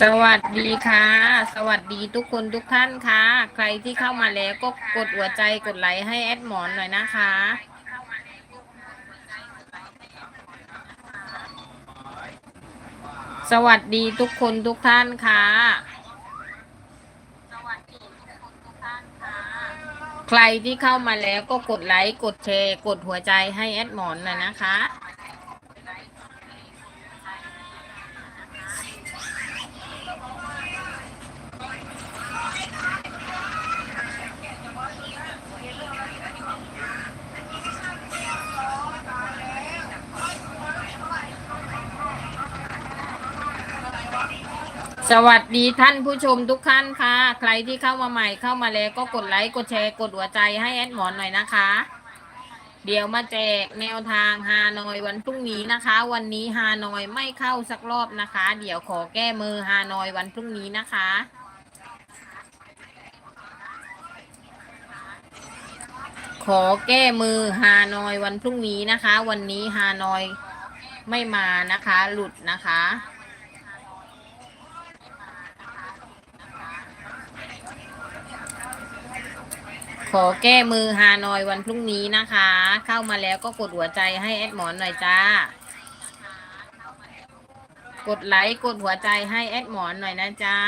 สวัสดีค่ะ สวัสดีทุกคนทุกท่านค่ะ ใครที่เข้ามาแล้วก็กดหัวใจกดไลค์ให้แอดหมอนหน่อยนะคะ สวัสดีทุกคนทุกท่านค่ะ ใครที่เข้ามาแล้วก็กดไลค์กดแชร์กดหัวใจให้แอดหมอนหน่อยนะคะ สวัสดีท่านผู้ชมทุกท่านค่ะ ใครที่เข้ามาใหม่เข้ามาแล้วก็กดไลค์กดแชร์กดหัวใจให้แอดหมอนหน่อยนะคะ เดี๋ยวมาแจกแนวทางฮานอยวันพรุ่งนี้นะคะ วันนี้ฮานอยไม่เข้าสักรอบนะคะ เดี๋ยวขอแก้มือฮานอยวันพรุ่งนี้นะคะ ขอแก้มือฮานอยวันพรุ่งนี้นะคะ วันนี้ฮานอยไม่มานะคะ หลุดนะคะ ขอแก้มือฮานอยวันพรุ่งนี้นะคะ เข้ามาแล้วก็กดหัวใจให้แอดหมอนหน่อยจ้า กดไลค์กดหัวใจให้แอดหมอนหน่อยนะจ๊ะ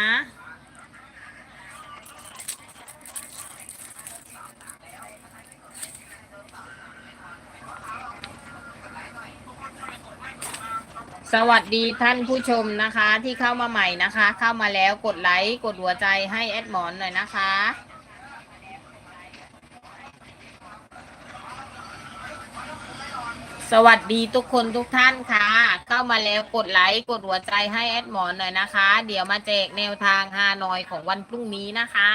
สวัสดีท่านผู้ชมนะคะที่เข้ามาใหม่นะคะ เข้ามาแล้วกดไลค์กดหัวใจให้แอดหมอนหน่อยนะคะ สวัสดีทุกคนทุกท่านค่ะ เข้ามาแล้วกดไลค์กดหัวใจให้แอดหมอนหน่อยนะคะ เดี๋ยวมาแจกแนวทางฮานอยของวันพรุ่งนี้นะคะ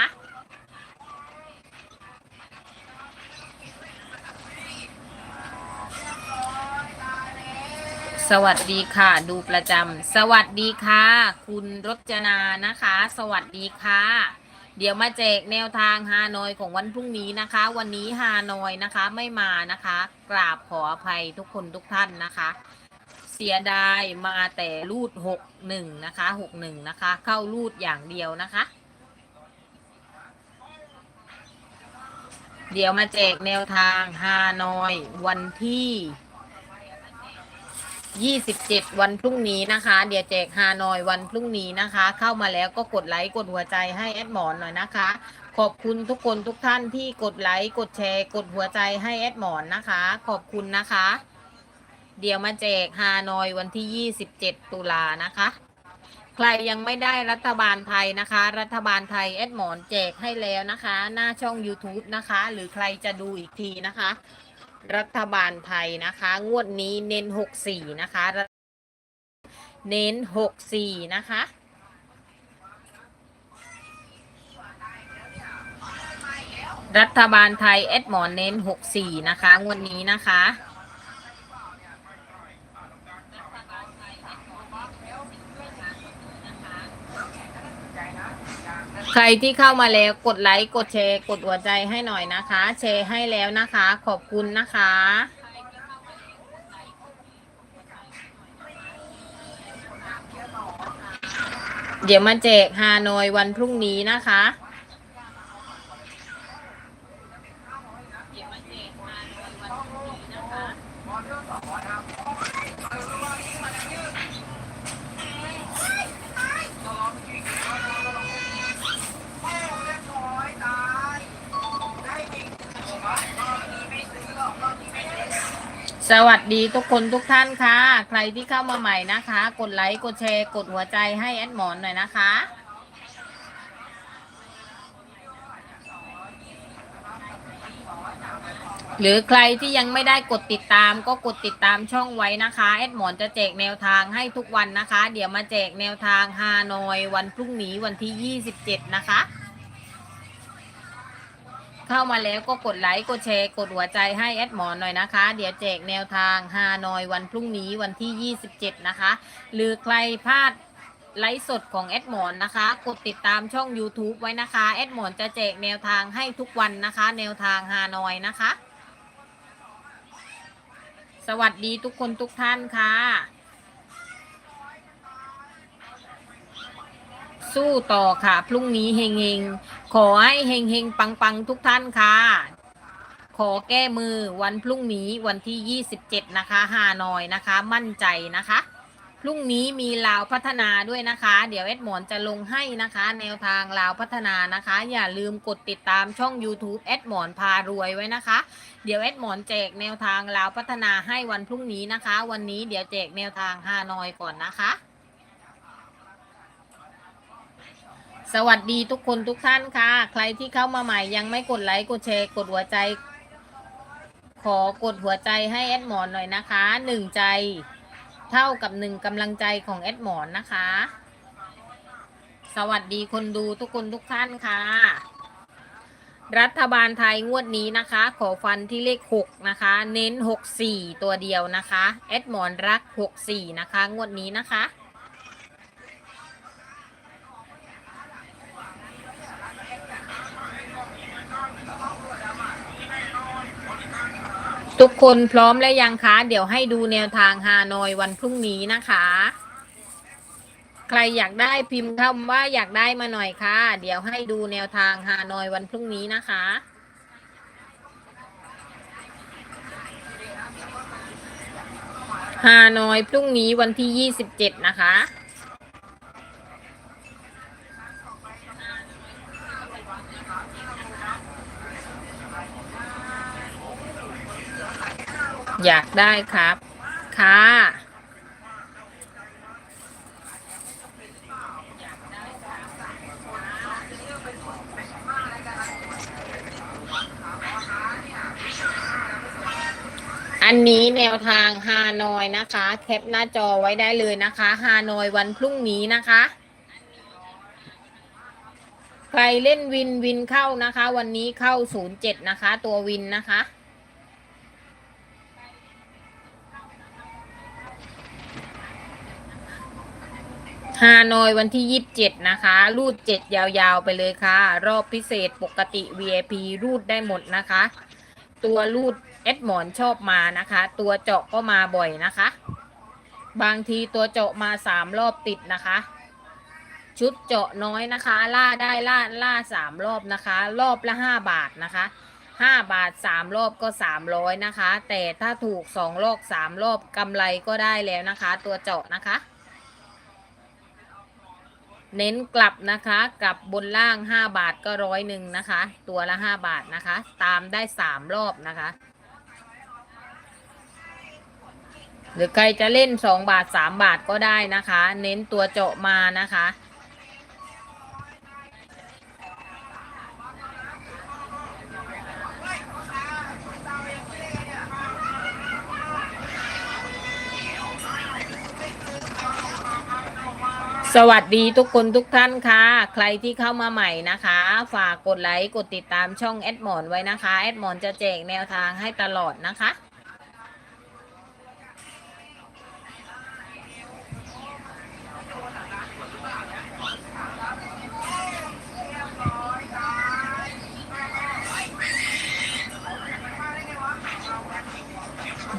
สวัสดีค่ะ ดูประจำสวัสดีค่ะ คุณรจนานะคะ สวัสดีค่ะ เดี๋ยวมาแจกแนวทางฮานอยของวันพรุ่งนี้นะคะ วันนี้ฮานอยนะคะไม่มานะคะ กราบขออภัยทุกคนทุกท่านนะคะ เสียดายมาแต่รูดหกหนึ่งนะคะหกหนึ่งนะคะ เข้ารูดอย่างเดียวนะคะ เดี๋ยวมาแจกแนวทางฮานอยวันที่ 27วันพรุ่งนี้นะคะ เดี๋ยวแจกฮานอยวันพรุ่งนี้นะคะ เข้ามาแล้วก็กดไลค์กดหัวใจให้แอดหมอนหน่อยนะคะ ขอบคุณทุกคนทุกท่านที่กดไลค์กดแชร์ กดหัวใจให้แอดหมอนนะคะ ขอบคุณนะคะ เดี๋ยวมาแจกฮานอยวันที่27ตุลานะคะ ใครยังไม่ได้รัฐบาลไทยนะคะ รัฐบาลไทยแอดหมอนแจกให้แล้วนะคะ หน้าช่อง YouTube นะคะ หรือใครจะดูอีกทีนะคะ รัฐบาลไทยนะคะ งวดนี้เน้น 64 นะคะ เน้น 64 นะคะ รัฐบาลไทยแอดหมอนเน้น 64 นะคะ งวดนี้นะคะ ใครที่เข้ามาแล้วกดไลค์กดแชร์ กดหัวใจให้หน่อยนะคะ แชร์ให้แล้วนะคะ ขอบคุณนะคะ เดี๋ยวมาแจกฮานอยวันพรุ่งนี้นะคะ สวัสดีทุกคนทุกท่านค่ะ ใครที่เข้ามาใหม่นะคะ กดไลค์กดแชร์กดหัวใจให้แอดหมอนหน่อยนะคะ หรือใครที่ยังไม่ได้กดติดตามก็กดติดตามช่องไว้นะคะแอดหมอนจะแจกแนวทางให้ทุกวันนะคะ เดี๋ยวมาแจกแนวทางฮานอย วันพรุ่งนี้วันที่ 27 นะคะ เข้ามาแล้วก็กดไลค์กดแชร์กดหัวใจให้แอดหมอนหน่อยนะคะ เดี๋ยวแจกแนวทางฮานอยวันพรุ่งนี้วันที่ 27 นะคะ หรือใครพลาดไลฟ์สดของแอดหมอนนะคะ กดติดตามช่อง YouTube ไว้นะคะแอดหมอนจะแจกแนวทางให้ทุกวันนะคะ แนวทางฮานอยนะคะ สวัสดีทุกคนทุกท่านค่ะ สู้ต่อค่ะ พรุ่งนี้เฮงเฮงขอให้เฮงเฮงปังปังทุกท่านค่ะ ขอแก้มือวันพรุ่งนี้วันที่ 27 นะคะฮานอยนะคะ มั่นใจนะคะ พรุ่งนี้มีลาวพัฒนาด้วยนะคะ เดี๋ยวเอ็ดหมอนจะลงให้นะคะ แนวทางลาวพัฒนานะคะ อย่าลืมกดติดตามช่อง YouTube เอ็ดหมอนพารวยไว้นะคะ เดี๋ยวเอ็ดหมอนแจกแนวทางลาวพัฒนาให้วันพรุ่งนี้นะคะ วันนี้เดี๋ยวแจกแนวทางฮานอยก่อนนะคะ สวัสดีทุกคนทุกท่านค่ะ ใครที่เข้ามาใหม่ยังไม่กดไลค์กดแชร์กดหัวใจ ขอกดหัวใจให้แอดหมอนหน่อยนะคะหนึ่งใจ เท่ากับหนึ่งกำลังใจของแอดหมอนนะคะ สวัสดีคนดูทุกคนทุกท่านค่ะ รัฐบาลไทยงวดนี้นะคะ ขอฟันที่เลขหกนะคะ เน้นหกสี่ตัวเดียวนะคะแอดหมอนรักหกสี่นะคะ งวดนี้นะคะ ทุกคนพร้อมแล้วยังคะ เดี๋ยวให้ดูแนวทางฮานอยวันพรุ่งนี้นะคะ ใครอยากได้พิมพ์คำว่าอยากได้มาหน่อยค่ะ เดี๋ยวให้ดูแนวทางฮานอยวันพรุ่งนี้นะคะ ฮานอยพรุ่งนี้วันที่27นะคะ อยากได้ครับ ค่ะ อันนี้แนวทางฮานอยนะคะ แคปหน้าจอไว้ได้เลยนะคะฮานอยวันพรุ่งนี้นะคะ ใครเล่นวินวินเข้านะคะ วันนี้เข้า 07 นะคะ ตัววินนะคะ ฮานอยวันที่ 27 นะคะ รูด 7 ยาวๆ ไปเลยค่ะ รอบพิเศษปกติ VIP รูดได้หมดนะคะ ตัวรูดเอ็ดหมอนชอบมานะคะ ตัวเจาะก็มาบ่อยนะคะ บางทีตัวเจาะมา 3 รอบติดนะคะ ชุดเจาะน้อยนะคะ ล่าได้ล่าล่าสามรอบนะคะ รอบละห้าบาทนะคะห้าบาทสามรอบก็สามร้อยนะคะ แต่ถ้าถูกสองรอบสามรอบกำไรก็ได้แล้วนะคะ ตัวเจาะนะคะ เน้นกลับนะคะ กลับบนล่างห้าบาทก็ร้อยหนึ่งนะคะ ตัวละห้าบาทนะคะ ตามได้สามรอบนะคะ หรือใครจะเล่นสองบาทสามบาทก็ได้นะคะ เน้นตัวเจาะมานะคะ สวัสดีทุกคนทุกท่านค่ะ ใครที่เข้ามาใหม่นะคะ ฝากกดไลค์กดติดตามช่องแอดมอนไว้นะคะ แอดมอนจะแจกแนวทางให้ตลอดนะคะ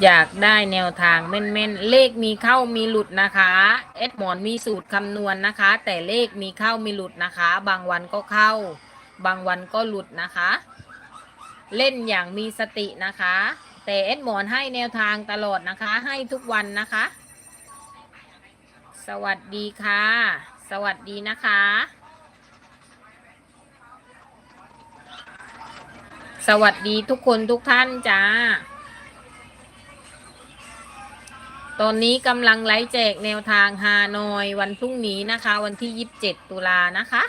อยากได้แนวทางแม่นๆ เลขมีเข้ามีหลุดนะคะเอ็ดหมอนมีสูตรคำนวณนะคะ แต่เลขมีเข้ามีหลุดนะคะ บางวันก็เข้า บางวันก็หลุดนะคะ เล่นอย่างมีสตินะคะ แต่เอ็ดหมอนให้แนวทางตลอดนะคะ ให้ทุกวันนะคะ สวัสดีค่ะ สวัสดีนะคะสวัสดีทุกคนทุกท่านจ้า ตอนนี้กำลังไลฟ์แจกแนวทางฮานอยวันพรุ่งนี้นะคะ วันที่ 27 ตุลานะคะ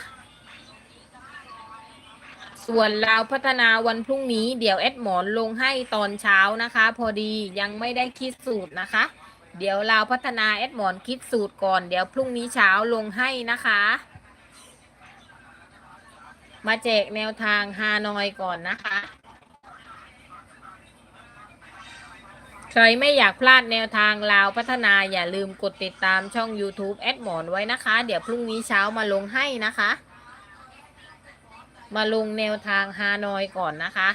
ส่วนลาวพัฒนาวันพรุ่งนี้เดี๋ยวแอดหมอนลงให้ตอนเช้านะคะ พอดียังไม่ได้คิดสูตรนะคะ เดี๋ยวลาวพัฒนาแอดหมอนคิดสูตรก่อน เดี๋ยวพรุ่งนี้เช้าลงให้นะคะ มาแจกแนวทางฮานอยก่อนนะคะ ใครไม่อยากพลาดแนวทางลาวพัฒนาอย่าลืมกดติดตามช่อง YouTube แอดหมอนไว้นะคะ เดี๋ยวพรุ่งนี้เช้ามาลงให้นะคะ มาลงแนวทางฮานอยก่อนนะคะ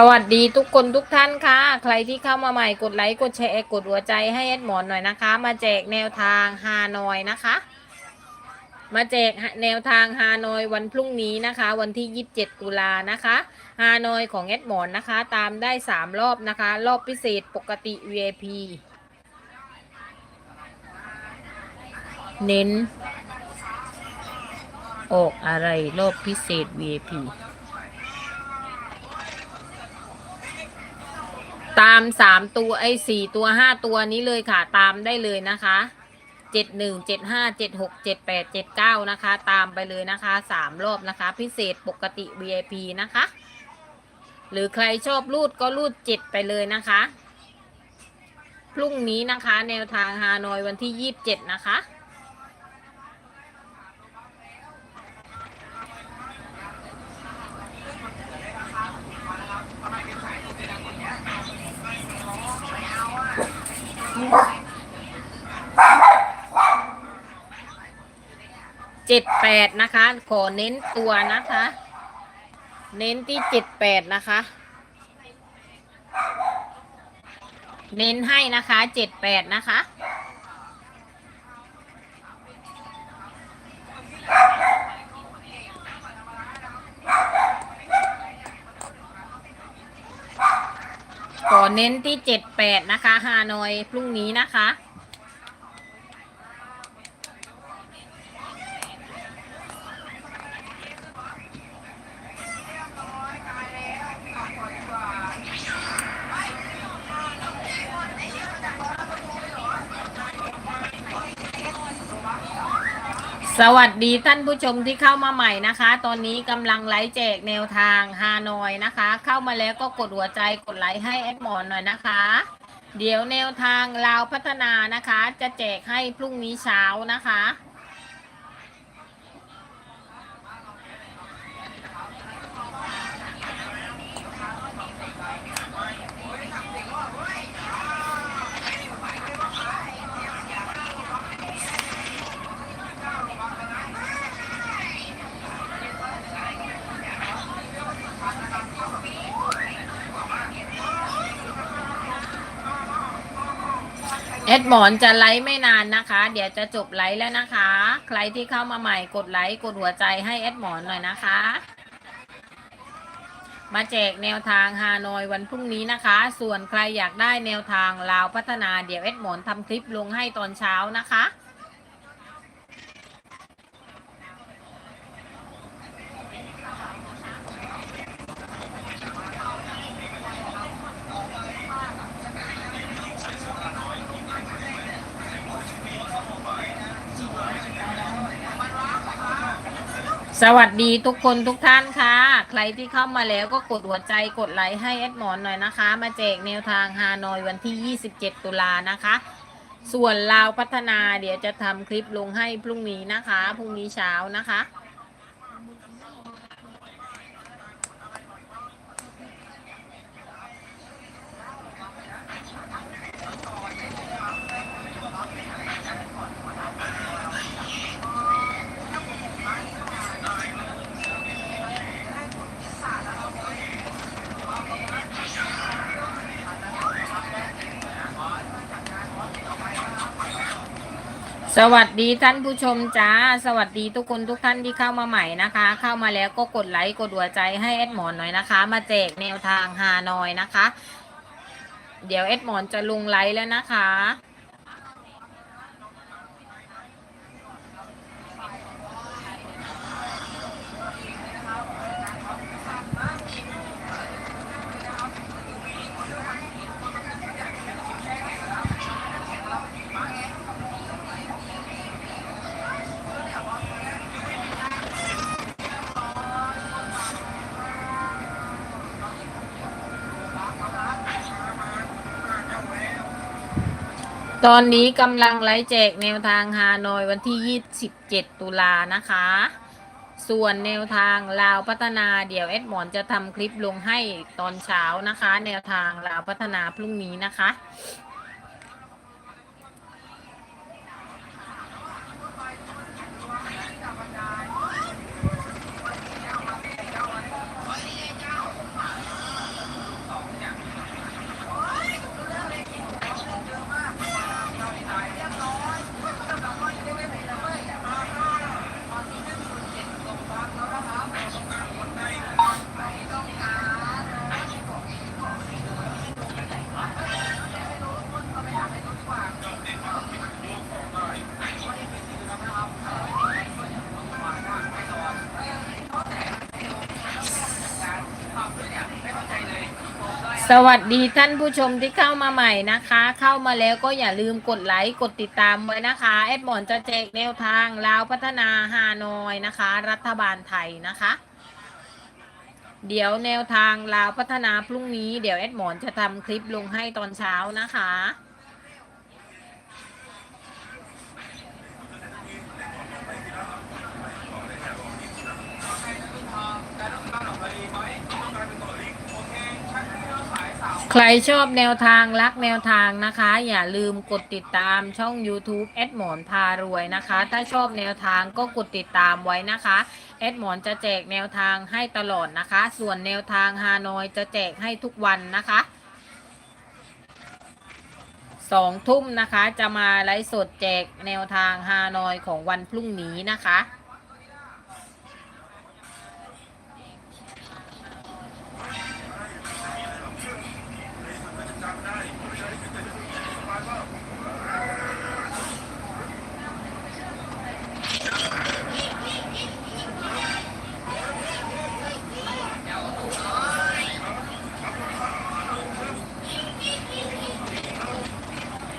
สวัสดีทุกคนทุกท่านค่ะ ใครที่เข้ามาใหม่กดไลค์กดแชร์กดหัวใจให้แอดหมอนหน่อยนะคะ มาแจกแนวทางฮานอยนะคะ มาแจกแนวทางฮานอยวันพรุ่งนี้นะคะ วันที่27ตุลานะคะฮานอยของแอดหมอนนะคะ ตามได้3รอบนะคะ รอบพิเศษปกติ VIP เน้น ออกอะไรรอบพิเศษ VIP ตามสามตัวไอ้สี่ตัวห้าตัวนี้เลยค่ะ ตามได้เลยนะคะเจ็ดหนึ่งเจ็ดห้าเจ็ดหกเจ็ดแปดเจ็ดเก้านะคะ ตามไปเลยนะคะสามรอบนะคะ พิเศษปกติ VIP นะคะ หรือใครชอบรูดก็รูดเจ็ดไปเลยนะคะ พรุ่งนี้นะคะ แนวทางฮานอยวันที่ยี่สิบเจ็ดนะคะ เจ็ดแปดนะคะ ขอเน้นตัวนะคะ เน้นที่เจ็ดแปดนะคะ เน้นให้นะคะเจ็ดแปดนะคะขอเน้นที่เจ็ดแปดนะคะฮานอยพรุ่งนี้นะคะ สวัสดีท่านผู้ชมที่เข้ามาใหม่นะคะ ตอนนี้กำลังไลฟ์แจกแนวทางฮานอยนะคะ เข้ามาแล้วก็กดหัวใจกดไลค์ให้แอดหมอนหน่อยนะคะ เดี๋ยวแนวทางลาวพัฒนานะคะ จะแจกให้พรุ่งนี้เช้านะคะ เอ็ดหมอนจะไลฟ์ไม่นานนะคะ เดี๋ยวจะจบไลฟ์แล้วนะคะ ใครที่เข้ามาใหม่กดไลค์กดหัวใจให้เอ็ดหมอนหน่อยนะคะ มาแจกแนวทางฮานอยวันพรุ่งนี้นะคะ ส่วนใครอยากได้แนวทางลาวพัฒนาเดี๋ยวเอ็ดหมอนทำคลิปลงให้ตอนเช้านะคะ สวัสดีทุกคนทุกท่านค่ะ ใครที่เข้ามาแล้วก็กดหัวใจกดไลค์ให้แอดหมอนหน่อยนะคะ มาแจกแนวทางฮานอยวันที่ 27 ตุลานะคะ ส่วนลาวพัฒนาเดี๋ยวจะทำคลิปลงให้พรุ่งนี้นะคะ พรุ่งนี้เช้านะคะ สวัสดีท่านผู้ชมจ้า สวัสดีทุกคนทุกท่านที่เข้ามาใหม่นะคะ เข้ามาแล้วก็กดไลค์กดหัวใจให้แอดหมอนหน่อยนะคะ มาแจกแนวทางฮานอยนะคะ เดี๋ยวแอดหมอนจะลงไลค์แล้วนะคะ ตอนนี้กำลังไลฟ์แจกแนวทางฮานอยวันที่ 27 ตุลานะคะ ส่วนแนวทางลาวพัฒนาเดี๋ยวเอ็ดหมอนจะทำคลิปลงให้ตอนเช้านะคะ แนวทางลาวพัฒนาพรุ่งนี้นะคะ สวัสดีท่านผู้ชมที่เข้ามาใหม่นะคะ เข้ามาแล้วก็อย่าลืมกดไลค์กดติดตามไว้นะคะแอดหมอนจะแจกแนวทางลาวพัฒนาฮานอยนะคะ รัฐบาลไทยนะคะ เดี๋ยวแนวทางลาวพัฒนาพรุ่งนี้เดี๋ยวแอดหมอนจะทำคลิปลงให้ตอนเช้านะคะ ใครชอบแนวทางรักแนวทางนะคะ อย่าลืมกดติดตามช่อง YouTube แอดหมอนพารวยนะคะ ถ้าชอบแนวทางก็กดติดตามไว้นะคะแอดหมอนจะแจกแนวทางให้ตลอดนะคะ ส่วนแนวทางฮานอยจะแจกให้ทุกวันนะคะสองทุ่มนะคะ จะมาไลฟ์สดแจกแนวทางฮานอยของวันพรุ่งนี้นะคะ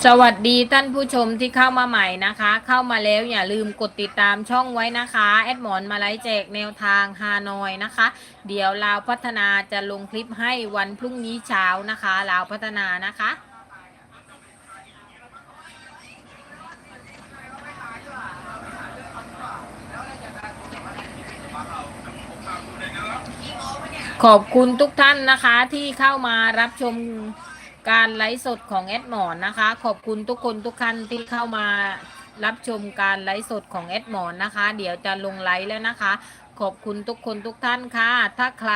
สวัสดีท่านผู้ชมที่เข้ามาใหม่นะคะ เข้ามาแล้วอย่าลืมกดติดตามช่องไว้นะคะแอดหมอนมาไลแจกแนวทางฮานอยนะคะ เดี๋ยวลาวพัฒนาจะลงคลิปให้วันพรุ่งนี้เช้านะคะลาวพัฒนานะคะ ขอบคุณทุกท่านนะคะที่เข้ามารับชม การไลฟ์สดของแอดหมอนนะคะ ขอบคุณทุกคนทุกท่านที่เข้ามารับชมการไลฟ์สดของแอดหมอนนะคะ เดี๋ยวจะลงไลฟ์แล้วนะคะ ขอบคุณทุกคนทุกท่านค่ะ ถ้าใคร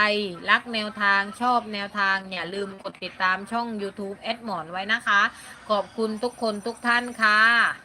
รักแนวทางชอบแนวทางเนี่ยลืมกดติดตามช่อง YouTube แอดหมอนไว้นะคะ ขอบคุณทุกคนทุกท่านค่ะ